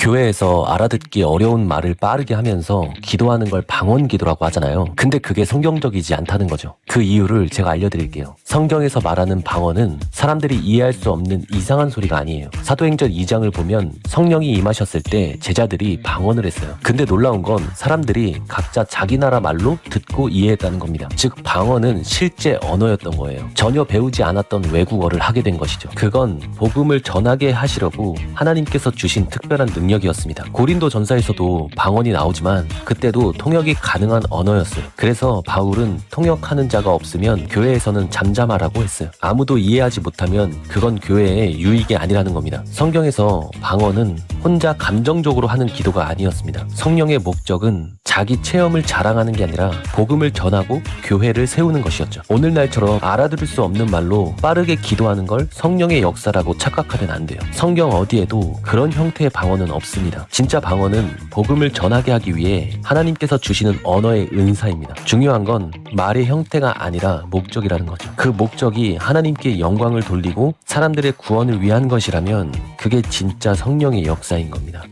교회에서 알아듣기 어려운 말을 빠르게 하면서 기도하는 걸 방언 기도라고 하잖아요. 근데 그게 성경적이지 않다는 거죠. 그 이유를 제가 알려드릴게요. 성경에서 말하는 방언은 사람들이 이해할 수 없는 이상한 소리가 아니에요. 사도행전 2장을 보면 성령이 임하셨을 때 제자들이 방언을 했어요. 근데 놀라운 건 사람들이 각자 자기 나라 말로 듣고 이해했다는 겁니다. 즉 방언은 실제 언어였던 거예요. 전혀 배우지 않았던 외국어를 하게 된 것이죠. 그건 복음을 전하게 하시려고 하나님께서 주신 특별한 능력 이었습니다. 고린도 전사에서도 방언이 나오지만 그때도 통역이 가능한 언어였어요. 그래서 바울은 통역하는 자가 없으면 교회에서는 잠잠하라고 했어요. 아무도 이해하지 못하면 그건 교회의 유익이 아니라는 겁니다. 성경에서 방언은 혼자 감정적으로 하는 기도가 아니었습니다. 성령의 목적은 자기 체험을 자랑하는 게 아니라 복음을 전하고 교회를 세우는 것이었죠. 오늘날처럼 알아들을 수 없는 말로 빠르게 기도하는 걸 성령의 역사라고 착각하면 안 돼요. 성경 어디에도 그런 형태의 방언은 없습니다. 진짜 방언은 복음을 전하게 하기 위해 하나님께서 주시는 언어의 은사입니다. 중요한 건 말의 형태가 아니라 목적이라는 거죠. 그 목적이 하나님께 영광을 돌리고 사람들의 구원을 위한 것이라면 그게 진짜 성령의 역사인 겁니다.